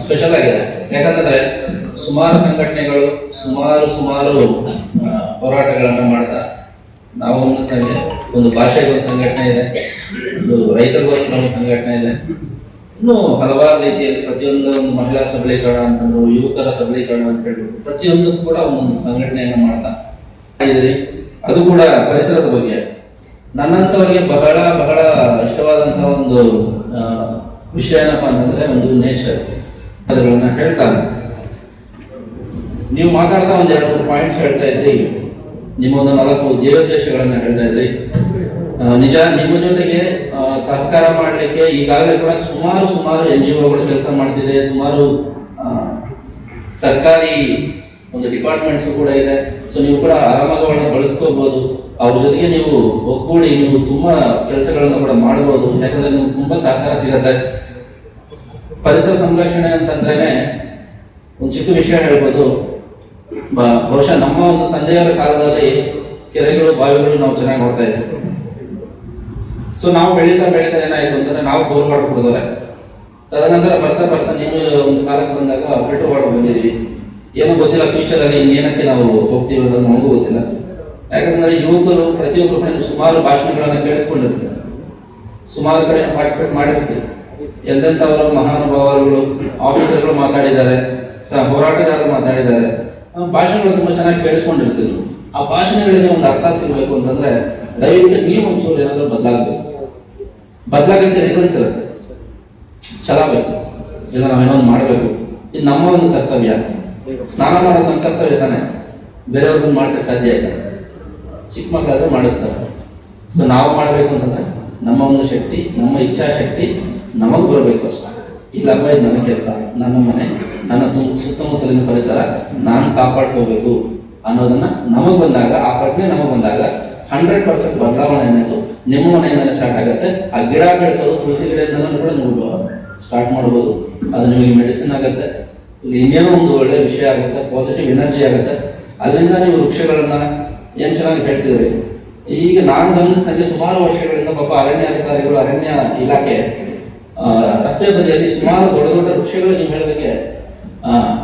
Special ಆಗಿದೆ. ಯಾಕಂತಂದ್ರೆ ಸುಮಾರು ಸಂಘಟನೆಗಳು ಸುಮಾರು ಸುಮಾರು ಹೋರಾಟಗಳನ್ನ ಮಾಡ್ತಾ ನಾವು ಒಂದು ಭಾಷೆಗೆ ಒಂದು ಸಂಘಟನೆ ಇದೆ. ಒಂದು ರೈತರಿಗೋಸ್ಕರ ಒಂದು ಸಂಘಟನೆ ಇದೆ. ಇನ್ನು ಹಲವಾರು ರೀತಿಯಲ್ಲಿ ಪ್ರತಿಯೊಂದು ಮಹಿಳಾ ಸಬಲೀಕರಣ ಅಂತಂದ್ರು, ಯುವಕರ ಸಬಲೀಕರಣ ಅಂತ ಹೇಳ್ಬಿಟ್ಟು ಪ್ರತಿಯೊಂದು ಕೂಡ ಒಂದು ಸಂಘಟನೆಯನ್ನು ಮಾಡ್ತಾ ಇದ್ರಿ ಅದು ಕೂಡ ಪರಿಸರದ ಬಗ್ಗೆ. ನನ್ನಂತವರಿಗೆ ಬಹಳ ಬಹಳ ಇಷ್ಟವಾದಂತಹ ಒಂದು ವಿಷಯ ಏನಪ್ಪಾ ಅಂತಂದ್ರೆ ಒಂದು ನೇಚರ್ ಅದನ್ನ ಹೇಳ್ತಾನೆ. ನೀವು ಮಾತಾಡ್ತಾ ಒಂದ್ ಎರಡು ಮೂರು ಪಾಯಿಂಟ್ಸ್ ಹೇಳ್ತಾ ಇದ್ರಿ. ನಿಮ್ಮ ಒಂದು ನಾಲ್ಕು ದೇವೋದ್ದೇಶಗಳನ್ನ ಹೇಳ್ತಾ ಇದ್ರಿ. ನಿಜ, ನಿಮ್ಮ ಜೊತೆಗೆ ಸಹಕಾರ ಮಾಡಲಿಕ್ಕೆ ಈಗಾಗಲೇ ಕೂಡ ಸುಮಾರು ಸುಮಾರು ಎನ್ ಜಿ ಒಗಳು ಕೆಲಸ ಮಾಡ್ತಿದೆ. ಸುಮಾರು ಸರ್ಕಾರಿ ಒಂದು ಡಿಪಾರ್ಟ್ಮೆಂಟ್ಸ್ ಕೂಡ ಇದೆ. ಸೊ ನೀವು ಕೂಡ ಆರಾಮಾಗಿ ಅವಳನ್ನ ಬಳಸ್ಕೋಬಹುದು ಅವ್ರ ಜೊತೆಗೆ ನೀವು ಒಗ್ಗೂಡಿ ನೀವು ತುಂಬಾ ಕೆಲಸಗಳನ್ನು ಕೂಡ ಮಾಡಬಹುದು ಯಾಕಂದ್ರೆ ನಿಮ್ಗೆ ತುಂಬಾ ಸಹಕಾರ ಸಿಗತ್ತೆ. ಪರಿಸರ ಸಂರಕ್ಷಣೆ ಅಂತಂದ್ರೇನೆ ಒಂದು ಚಿಕ್ಕ ವಿಷಯ ಹೇಳ್ಬೋದು. ಬಹುಶಃ ನಮ್ಮ ಒಂದು ತಂದೆಯವರ ಕಾಲದಲ್ಲಿ ಕೆರೆಗಳು, ಬಾವಿಗಳು ನಾವು ಚೆನ್ನಾಗಿ ನೋಡ್ತಾ ಇದ್ವಿ. ಸೊ ನಾವು ಬೆಳೀತಾ ಬೆಳೀತಾ ಏನಾಯ್ತು ಅಂತಂದ್ರೆ ನಾವು ಬೋರ್ ಮಾಡ್ಕೊಡ್ತಾರೆ ತದನಂತರ ಬರ್ತಾ ಬರ್ತಾ ನೀವು ಒಂದು ಕಾಲಕ್ಕೆ ಬಂದಾಗ ಫಿಲ್ಟರ್ ವಾಟರ್ ಬಂದಿದ್ವಿ ಏನೋ ಗೊತ್ತಿಲ್ಲ ಫ್ಯೂಚರ್ ಅಲ್ಲಿ ಏನಕ್ಕೆ ನಾವು ಹೋಗ್ತೀವಿ ಅನ್ನೋದು ನಮಗೂ ಗೊತ್ತಿಲ್ಲ. ಯಾಕಂದ್ರೆ ಯುವಕರು ಪ್ರತಿಯೊಬ್ಬರು ಕೂಡ ಸುಮಾರು ಭಾಷಣಗಳನ್ನ ಕೇಳಿಸ್ಕೊಂಡಿರ್ತಾರೆ. ಸುಮಾರು ಕಡೆ ಪಾರ್ಟಿಸಿಪೇಟ್ ಮಾಡಿರ್ತೀವಿ. ಎಂತೆಂಥವರು ಮಹಾನುಭಾವರುಗಳು ಆಫೀಸರ್ಗಳು ಮಾತಾಡಿದ್ದಾರೆ ಸಹ ಹೋರಾಟಗಾರರು ಮಾತಾಡಿದ್ದಾರೆ. ಭಾಷಣಗಳು ತುಂಬಾ ಚೆನ್ನಾಗಿ ಕೇಳಿಸ್ಕೊಂಡಿರ್ತೀವಿ. ಆ ಭಾಷಣಗಳಿಗೆ ಒಂದು ಅರ್ಥ ಸಿಗಬೇಕು ಅಂತಂದ್ರೆ, ದಯವಿಟ್ಟು ನೀವು ಒಂಚೂರು ಏನಾದರೂ ಬದಲಾಗಬೇಕು. ಬದಲಾಗಕ್ಕೆ ರೀಸನ್ಸ್ ಇರುತ್ತೆ. ಚಲಾಗಬೇಕು. ಬೇಕು ಇಲ್ಲ ನಾವೇನೋ ಒಂದು ಮಾಡಬೇಕು. ಇದು ನಮ್ಮ ಒಂದು ಕರ್ತವ್ಯ. ಸ್ನಾನ ಮಾಡೋದು ನಮ್ಮ ಕರ್ತವ್ಯ ತಾನೆ. ಬೇರೆಯವ್ರದ್ದು ಮಾಡಿಸಕ್ಕೆ ಸಾಧ್ಯ ಇಲ್ಲ. ಚಿಕ್ಕ ಮಕ್ಕಳಾದ್ರೆ ಮಾಡಿಸ್ತಾರೆ. ಸೊ ನಾವು ಮಾಡಬೇಕು ಅಂತಂದ್ರೆ ನಮ್ಮ ಒಂದು ಶಕ್ತಿ, ನಮ್ಮ ಇಚ್ಛಾಶಕ್ತಿ ನಮಗ್ ಬರಬೇಕು ಅಷ್ಟ. ಇಲ್ಲಪ್ಪ ಇದು ನನ್ನ ಕೆಲಸ, ನನ್ನ ಮನೆ, ನನ್ನ ಸುತ್ತಮುತ್ತಲಿನ ಪರಿಸರ ನಾನು ಕಾಪಾಡ್ಕೋಬೇಕು ಅನ್ನೋದನ್ನ ನಮಗೆ ಬಂದಾಗ, ಆ ಪ್ರಜ್ಞೆ ನಮಗೆ ಬಂದಾಗ ಹಂಡ್ರೆಡ್ ಪರ್ಸೆಂಟ್ ಬದಲಾವಣೆ ಅನ್ನೋದು ನಿಮ್ಮ ಮನೆಯಿಂದಲೇ ಸ್ಟಾರ್ಟ್ ಆಗುತ್ತೆ. ಆ ಗಿಡ ಬೆಳೆಸೋದು ತುಳಸಿ ಗಿಡದಿಂದಲೂ ಕೂಡ ನೋಡ್ಬೋದು ಸ್ಟಾರ್ಟ್ ಮಾಡ್ಬೋದು. ಅದು ನಿಮಗೆ ಮೆಡಿಸಿನ್ ಆಗುತ್ತೆ. ಇನ್ನೇನೋ ಒಂದು ಒಳ್ಳೆ ವಿಷಯ ಆಗುತ್ತೆ ಪಾಸಿಟಿವ್ ಎನರ್ಜಿ ಆಗುತ್ತೆ. ಅದರಿಂದ ನೀವು ವೃಕ್ಷಗಳನ್ನ ಏನ್ ಚೆನ್ನಾಗಿ ಹೇಳ್ತಿದ್ರಿ ಈಗ ನಾನು ಗಮನಿಸಿದಂಗೆ ಸುಮಾರು ವರ್ಷಗಳಿಂದ ಪಾಪ ಅರಣ್ಯ ಅಧಿಕಾರಿಗಳು, ಅರಣ್ಯ ಇಲಾಖೆ ರಸ್ತೆ ಬದಿಯಲ್ಲಿ ಸುಮಾರು ದೊಡ್ಡ ದೊಡ್ಡ ವೃಕ್ಷಗಳು ನೀವು ಹೇಳಿದಂಗೆ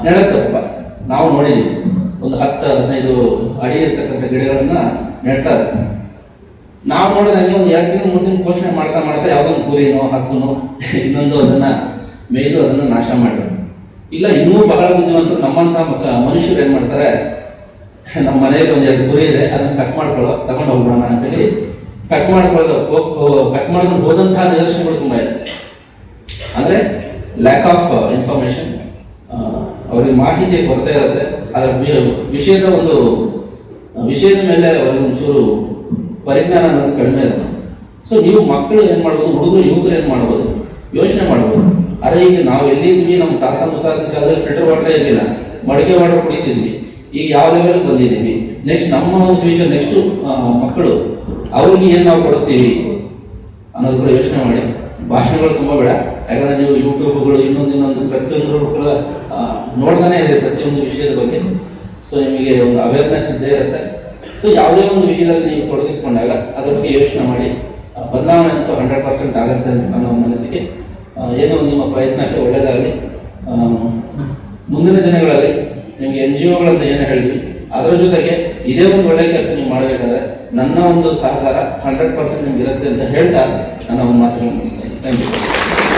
ನೆಡುತ್ತೆ ಪಾಪ. ನಾವು ನೋಡಿದೀವಿ. ಒಂದು ಹತ್ತು, ಹದಿನೈದು ಅಡಿ ಇರ್ತಕ್ಕಂಥ ಗಿಡಗಳನ್ನ ನೆಡ್ತಾರೆ ನಾವು ನೋಡಿದಂಗೆ ಒಂದು ಎರಡು ದಿನ ಮೂರು ದಿನ ಪೋಷಣೆ ಮಾಡ್ತಾ ಮಾಡ್ತಾ ಯಾವುದೊಂದು ಕುರಿನೋ, ಹಸುನೋ, ಇನ್ನೊಂದು ಅದನ್ನ ಮೇಯ್ದು ಅದನ್ನ ನಾಶ ಮಾಡಿದ್ರು. ಇಲ್ಲ, ಇನ್ನೂ ಬಹಳ ಬುದ್ಧಿವಂತರು ನಮ್ಮಂತ ಮನುಷ್ಯರು ಏನ್ ಮಾಡ್ತಾರೆ? ನಮ್ಮ ಮನೆಯಲ್ಲಿ ಒಂದ್ ಎರಡು ಕುರಿ ಇದೆ, ಅದನ್ನ ಕಟ್ ಮಾಡ್ಕೊಳ್ಳೋ, ತಗೊಂಡು ಅಂತ ಅಂತೇಳಿ ಕಟ್ ಮಾಡ್ಕೊಳ್ಳೋದು. ಕಟ್ ಮಾಡ್ಕೊಂಡು ಹೋದಂತಹ ನಿದರ್ಶನಗಳು ತುಂಬಾ ಇದೆ. ಅಂದ್ರೆ ಲ್ಯಾಕ್ ಆಫ್ ಇನ್ಫಾರ್ಮೇಶನ್ ಅವರಿಗೆ ಮಾಹಿತಿ ಕೊರತೆ ಇರುತ್ತೆ. ಅದರ ವಿಷಯದ ಒಂದು, ವಿಷಯದ ಮೇಲೆ ಅವರಿಗೆ ಒಂಚೂರು ಪರಿಜ್ಞಾನ ಅನ್ನೋದು ಕಡಿಮೆ ಇರುತ್ತೆ. ಸೊ ನೀವು ಮಕ್ಕಳು ಏನ್ ಮಾಡ್ಬೋದು, ಹುಡುಗರು, ಯುವಕರು ಏನ್ ಮಾಡ್ಬೋದು? ಯೋಚನೆ ಮಾಡ್ಬೋದು. ಈಗ ನಾವು ಎಲ್ಲಿದ್ವಿ ನಮ್ಮ ತಾತ ಮುತ್ತಾತನ ಕಾಲದಲ್ಲಿ ಫಿಲ್ಟರ್ ವಾಟರ್ ಇರಲಿಲ್ಲ. ಮಡಿಕೆ ವಾಟರ್ ಕುಡಿತಿದ್ವಿ. ಈಗ ಯಾವ ಲೆವೆಲ್ ಬಂದಿದ್ದೀವಿ? ನೆಕ್ಸ್ಟ್ ನಮ್ಮ ಫ್ಯೂಚರ್ ನೆಕ್ಸ್ಟ್ ಮಕ್ಕಳು, ಅವ್ರಿಗೆ ಏನು ನಾವು ಕೊಡ್ತೀವಿ ಅನ್ನೋದು ಕೂಡ ಯೋಚನೆ ಮಾಡಿ. ಭಾಷಣಗಳು ತುಂಬ ಬೇಡ. ಯಾಕಂದ್ರೆ ನೀವು ಯೂಟ್ಯೂಬ್ಗಳು ಇನ್ನೊಂದು ಇನ್ನೊಂದು ಪ್ರತಿಯೊಂದು ಕೂಡ ನೋಡ್ತಾನೆ ಇದೆ ಪ್ರತಿಯೊಂದು ವಿಷಯದ ಬಗ್ಗೆ. ಸೊ ನಿಮಗೆ ಒಂದು ಅವೇರ್ನೆಸ್ ಇದ್ದೇ ಇರುತ್ತೆ. ಸೊ ಯಾವುದೇ ಒಂದು ವಿಷಯದಲ್ಲಿ ನೀವು ತೊಡಗಿಸ್ಕೊಂಡಾಗ ಅದ್ರ ಬಗ್ಗೆ ಯೋಚನೆ ಮಾಡಿ. ಬದಲಾವಣೆ ಅಂತೂ ಹಂಡ್ರೆಡ್ ಪರ್ಸೆಂಟ್ ಆಗುತ್ತೆ ಅಂತ ಒಂದು ಮನಸ್ಸಿಗೆ ಏನೋ ನಿಮ್ಮ ನಿಮ್ಮ ಪ್ರಯತ್ನಕ್ಕೆ ಒಳ್ಳೆಯದಾಗಲಿ ಮುಂದಿನ ದಿನಗಳಲ್ಲಿ ನಿಮಗೆ ಎನ್ ಜಿ ಒಗಳಂತ ಏನು ಹೇಳಿದ್ವಿ ಅದರ ಜೊತೆಗೆ ಇದೇ ಒಂದು ಒಳ್ಳೆ ಕೆಲಸ ನೀವು ಮಾಡಬೇಕಾದ್ರೆ ನನ್ನ ಒಂದು ಸಹಕಾರ ಹಂಡ್ರೆಡ್ ಪರ್ಸೆಂಟ್ ನಿಮ್ಗೆ ಇರುತ್ತೆ ಅಂತ ಹೇಳ್ತಾ ನನ್ನ ಒಂದು ಮಾತುಗಳನ್ನು ಮುಗಿಸ್ತೇನೆ ಥ್ಯಾಂಕ್ ಯು